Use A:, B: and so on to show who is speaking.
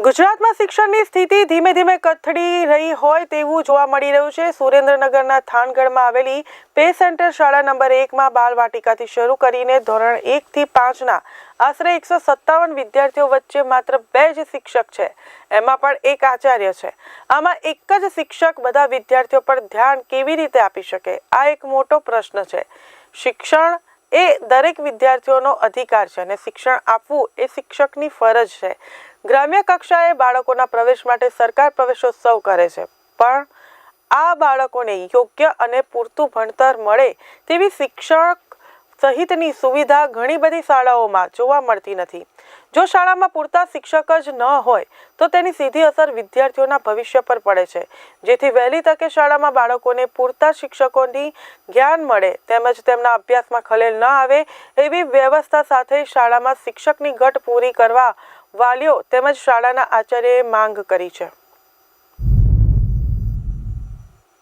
A: ગુજરાતમાં શિક્ષણની સ્થિતિ ધીમે ધીમે કથળી રહી હોય તેવું જોવા મળી રહ્યું છે. સુરેન્દ્રનગરના થાનગઢમાં આવેલી પે સેન્ટર શાળા નંબર એકમાં બાળ વાટિકાથી શરૂ કરીને ધોરણ એકથી પાંચના આશરે એકસો સત્તાવન વિદ્યાર્થીઓ વચ્ચે માત્ર બે જ શિક્ષક છે. એમાં પણ એક આચાર્ય છે. આમાં એક જ શિક્ષક બધા વિદ્યાર્થીઓ પર ધ્યાન કેવી રીતે આપી શકે? આ એક મોટો પ્રશ્ન છે. શિક્ષણ એ દરેક વિદ્યાર્થીઓનો અધિકાર છે અને શિક્ષણ આપવું એ શિક્ષકની ફરજ છે. ગ્રામ્ય કક્ષાએ બાળકોના પ્રવેશ માટે સરકાર પ્રવેશોત્સવ કરે છે. પણ આ બાળકોને યોગ્ય અને પૂરતું ભણતર મળે તેવી શિક્ષક સહિતની સુવિધા ઘણી બધી શાળાઓમાં જોવા મળતી નથી. જો શાળામાં પૂરતા શિક્ષક જ ન હોય, તો તેની સીધી અસર વિદ્યાર્થીઓના ભવિષ્ય પર પડે છે. જેથી વહેલી તકે શાળામાં બાળકોને પૂરતા શિક્ષકોની જ્ઞાન મળે તેમજ તેમના અભ્યાસમાં ખલેલ ન આવે, એવી વ્યવસ્થા સાથે શાળામાં શિક્ષકની ઘટ પૂરી કરવા વાલીઓ તેમજ શાળાના આચાર્યએ માંગ કરી છે.